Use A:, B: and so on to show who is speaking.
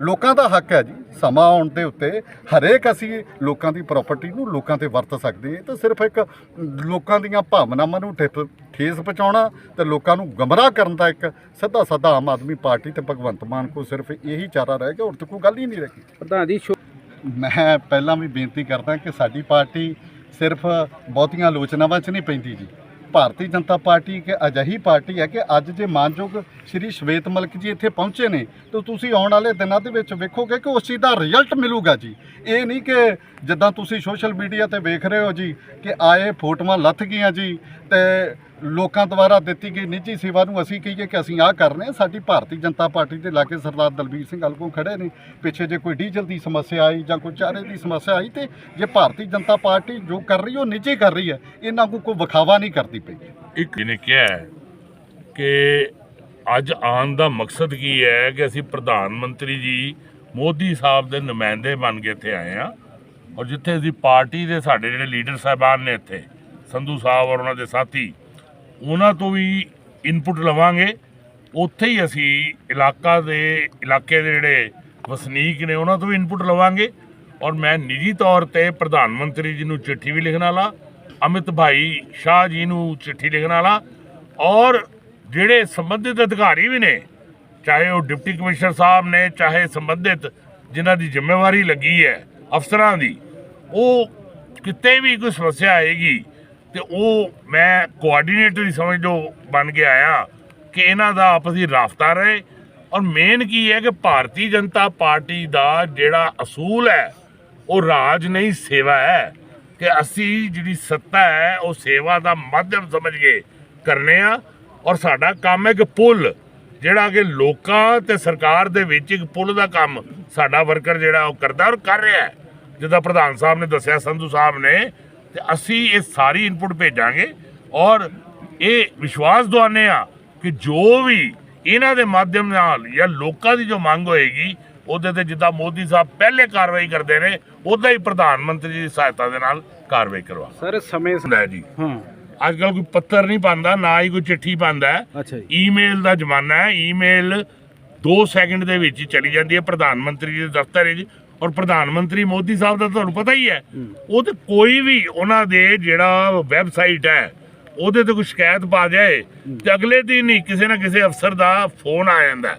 A: ਲੋਕਾਂ ਦਾ ਹੱਕ ਹੈ ਜੀ ਸਮਾਂ ਆਉਣ ਦੇ ਉੱਤੇ ਹਰੇਕ ਅਸੀਂ ਲੋਕਾਂ ਦੀ ਪ੍ਰਾਪਰਟੀ ਨੂੰ ਲੋਕਾਂ ਤੇ ਵਰਤ ਸਕਦੇ ਹਾਂ। ਇਹ ਤਾਂ ਸਿਰਫ ਇੱਕ ਲੋਕਾਂ ਦੀਆਂ ਭਾਵਨਾਵਾਂ ਨੂੰ ਠੇਸ ਠੇਸ ਪਹੁੰਚਾਉਣਾ ਤੇ ਲੋਕਾਂ ਨੂੰ ਗਮਰਾਹ ਕਰਨ ਦਾ ਇੱਕ ਸਿੱਧਾ ਸਾਦਾ ਆਮ ਆਦਮੀ ਪਾਰਟੀ ਤੇ ਭਗਵੰਤ ਮਾਨ ਕੋਲ ਸਿਰਫ ਇਹੀ ਚਾਰਾ ਰਹਿ ਗਿਆ ਹੋਰ ਤਾਂ ਕੋਈ ਗੱਲ ਹੀ ਨਹੀਂ ਰਹੀ
B: ਪ੍ਰਧਾਨ ਜੀ
A: ਮੈਂ ਪਹਿਲਾਂ ਵੀ ਬੇਨਤੀ ਕਰਦਾ ਕਿ ਸਾਡੀ ਪਾਰਟੀ ਸਿਰਫ ਬਹੁਤੀਆਂ ਆਲੋਚਨਾਵਾਂ 'ਚ ਨਹੀਂ ਪੈਂਦੀ ਜੀ। ਭਾਰਤੀ ਜਨਤਾ ਪਾਰਟੀ ਇੱਕ ਅਜਿਹੀ ਪਾਰਟੀ ਹੈ ਕਿ ਅੱਜ ਜੇ ਮਾਨਯੋਗ ਸ਼੍ਰੀ ਸ਼ਵੇਤ ਮਲਕ ਜੀ ਇੱਥੇ ਪਹੁੰਚੇ ਨੇ, ਤਾਂ ਤੁਸੀਂ ਆਉਣ ਵਾਲੇ ਦਿਨਾਂ ਦੇ ਵਿੱਚ ਵੇਖੋਗੇ ਕਿ ਉਸ ਚੀਜ਼ ਦਾ ਰਿਜ਼ਲਟ ਮਿਲੂਗਾ ਜੀ। ਇਹ ਨਹੀਂ ਕਿ ਜਿੱਦਾਂ ਤੁਸੀਂ ਸੋਸ਼ਲ ਮੀਡੀਆ ਤੇ ਵੇਖ ਰਹੇ ਹੋ ਜੀ ਕਿ ਆਏ ਫੋਟੋਆਂ ਲੱਥ ਗਈਆਂ ਜੀ, ਤੇ ਲੋਕਾਂ ਦੁਆਰਾ ਦਿੱਤੀ ਗਈ ਨਿੱਜੀ ਸੇਵਾ ਨੂੰ ਅਸੀਂ ਕਹੀਏ ਕਿ ਅਸੀਂ ਆਹ ਕਰ ਰਹੇ ਹਾਂ। ਸਾਡੀ ਭਾਰਤੀ ਜਨਤਾ ਪਾਰਟੀ ਦੇ ਲਾਗੇ ਸਰਦਾਰ ਦਲਬੀਰ ਸਿੰਘ ਅਲਗੋਂ ਖੜੇ ਨੇ। ਪਿੱਛੇ ਜੇ ਕੋਈ ਡੀਜ਼ਲ ਦੀ ਸਮੱਸਿਆ ਆਈ ਜਾਂ ਕੋਈ ਚਾਰੇ ਦੀ ਸਮੱਸਿਆ ਆਈ ਤੇ ਜੇ ਭਾਰਤੀ ਜਨਤਾ ਪਾਰਟੀ ਜੋ ਕਰ ਰਹੀ ਉਹ ਨਿੱਜੀ ਕਰ ਰਹੀ ਹੈ, ਇਹਨਾਂ ਨੂੰ ਕੋਈ ਵਿਖਾਵਾ ਨਹੀਂ ਕਰਦੀ ਪਈ।
C: ਇੱਕ ਨੇ ਕਿਹਾ ਕਿ ਅੱਜ ਆਉਣ ਦਾ ਮਕਸਦ ਕੀ ਹੈ ਕਿ ਅਸੀਂ ਪ੍ਰਧਾਨ ਮੰਤਰੀ ਜੀ ਮੋਦੀ ਸਾਹਿਬ ਦੇ ਨੁਮਾਇੰਦੇ ਬਣ ਕੇ ਇੱਥੇ ਆਏ ਆ ਔਰ ਜਿੱਥੇ ਅਸੀਂ ਪਾਰਟੀ ਦੇ ਸਾਡੇ ਜਿਹੜੇ ਲੀਡਰ ਸਾਹਿਬਾਨ ਨੇ ਇੱਥੇ, ਸੰਧੂ ਸਾਹਿਬ ਔਰ ਉਹਨਾਂ ਦੇ ਸਾਥੀ ਉਹਨਾਂ ਤੋਂ ਵੀ ਇਨਪੁਟ ਲਵਾਂਗੇ। ਉੱਥੇ ਹੀ ਅਸੀਂ ਇਲਾਕਾ ਦੇ, ਇਲਾਕੇ ਦੇ ਜਿਹੜੇ ਵਸਨੀਕ ਨੇ, ਉਹਨਾਂ ਤੋਂ ਵੀ ਇਨਪੁਟ ਲਵਾਂਗੇ। ਔਰ ਮੈਂ ਨਿੱਜੀ ਤੌਰ ਤੇ ਪ੍ਰਧਾਨ ਮੰਤਰੀ ਜੀ ਨੂੰ ਚਿੱਠੀ ਵੀ ਲਿਖਣ ਵਾਲਾ, ਅਮਿਤ ਭਾਈ ਸ਼ਾਹ ਜੀ ਨੂੰ ਚਿੱਠੀ ਲਿਖਣ ਵਾਲਾ, ਔਰ ਜਿਹੜੇ ਸੰਬੰਧਿਤ ਅਧਿਕਾਰੀ ਵੀ ਨੇ, ਚਾਹੇ ਉਹ ਡਿਪਟੀ ਕਮਿਸ਼ਨਰ ਸਾਹਿਬ ਨੇ, ਚਾਹੇ ਸੰਬੰਧਿਤ ਜਿਨ੍ਹਾਂ ਦੀ ਜ਼ਿੰਮੇਵਾਰੀ ਲੱਗੀ ਹੈ ਅਫਸਰਾਂ ਦੀ, ਉਹ ਕਿਤੇ ਵੀ ਕੋਈ ਸਮੱਸਿਆ ਆਏਗੀ ਤੇ ਉਹ ਮੈਂ ਕੋਆਰਡੀਨੇਟਰ ਹੀ ਸਮਝ ਲਓ ਬਣ ਕੇ ਆਇਆ ਕਿ ਇਹਨਾਂ ਦਾ ਆਪਸੀ ਰਾਫਤਾ ਰਹੇ। ਔਰ ਮੇਨ ਕੀ ਹੈ ਕਿ ਭਾਰਤੀ ਜਨਤਾ ਪਾਰਟੀ ਦਾ ਜਿਹੜਾ ਅਸੂਲ ਹੈ, ਉਹ ਰਾਜ ਨਹੀਂ, ਸੇਵਾ ਹੈ। ਕਿ ਅਸੀਂ ਜਿਹੜੀ ਸੱਤਾ ਹੈ, ਉਹ ਸੇਵਾ ਦਾ ਮਾਧਿਅਮ ਸਮਝ ਕੇ ਕਰਨੇ ਆ। ਔਰ ਸਾਡਾ ਕੰਮ ਹੈ ਕਿ ਪੁੱਲ, ਜਿਹੜਾ ਕਿ ਲੋਕਾਂ ਤੇ ਸਰਕਾਰ ਦੇ ਵਿੱਚ ਇੱਕ ਪੁੱਲ ਦਾ ਕੰਮ ਸਾਡਾ ਵਰਕਰ ਜਿਹੜਾ ਉਹ ਕਰਦਾ ਔਰ ਕਰ ਰਿਹਾ ਹੈ। ਜਿੱਦਾਂ ਪ੍ਰਧਾਨ ਸਾਹਿਬ ਨੇ ਦੱਸਿਆ, ਸੰਧੂ ਸਾਹਿਬ ਨੇ ਤੇ ਅਸੀਂ ਇਹ ਸਾਰੀ ਇਨਪੁਟ ਭੇਜਾਂਗੇ ਔਰ ਇਹ ਵਿਸ਼ਵਾਸ ਦਵਾਨੇ ਆ ਕਿ ਜੋ ਵੀ ਇਹਨਾਂ ਦੇ ਮਾਧਿਅਮ ਨਾਲ ਜਾਂ ਲੋਕਾਂ ਦੀ ਜੋ ਮੰਗ ਹੋਏਗੀ ਉਹਦੇ ਤੇ ਜਿੱਦਾਂ ਮੋਦੀ ਸਾਹਿਬ ਪਹਿਲੇ ਕਾਰਵਾਈ ਕਰਦੇ ਨੇ ਉਦਾਂ ਹੀ ਪ੍ਰਧਾਨ ਮੰਤਰੀ ਦੀ ਸਹਾਇਤਾ ਦੇ ਨਾਲ ਕਾਰਵਾਈ ਕਰਵਾ।
B: ਸਰ ਸਮੇਂ
C: ਹੈ ਜੀ।
B: ਹਾਂ।
C: ਅੱਜ ਕੱਲ ਕੋਈ ਪੱਤਰ ਨਹੀਂ ਪਾਉਂਦਾ ਨਾ ਹੀ ਕੋਈ ਚਿੱਠੀ ਪਾਉਂਦਾ। ਹੈ
B: ਅੱਛਾ ਜੀ।
C: ਈਮੇਲ ਦਾ ਜ਼ਮਾਨਾ ਹੈ ਈਮੇਲ 2 ਸੈਕਿੰਡ ਦੇ ਵਿੱਚ ਚਲੀ ਜਾਂਦੀ ਹੈ ਪ੍ਰਧਾਨ ਮੰਤਰੀ ਦੇ ਦਫ਼ਤਰ ਵਿੱਚ। ਔਰ ਪ੍ਰਧਾਨ ਮੰਤਰੀ ਮੋਦੀ ਸਾਹਿਬ ਦਾ ਤੁਹਾਨੂੰ ਪਤਾ ਹੀ ਹੈ। ਉਹ ਤੇ ਕੋਈ ਵੀ ਉਹਨਾਂ ਦੇ ਜਿਹੜਾ ਵੈਬਸਾਈਟ ਹੈ ਉਹਦੇ ਤੇ ਕੋਈ ਸ਼ਿਕਾਇਤ ਪਾ ਜਾਏ ਤੇ ਅਗਲੇ ਦਿਨ ਹੀ ਕਿਸੇ ਨਾ ਕਿਸੇ ਅਫਸਰ ਦਾ ਫੋਨ ਆ ਜਾਂਦਾ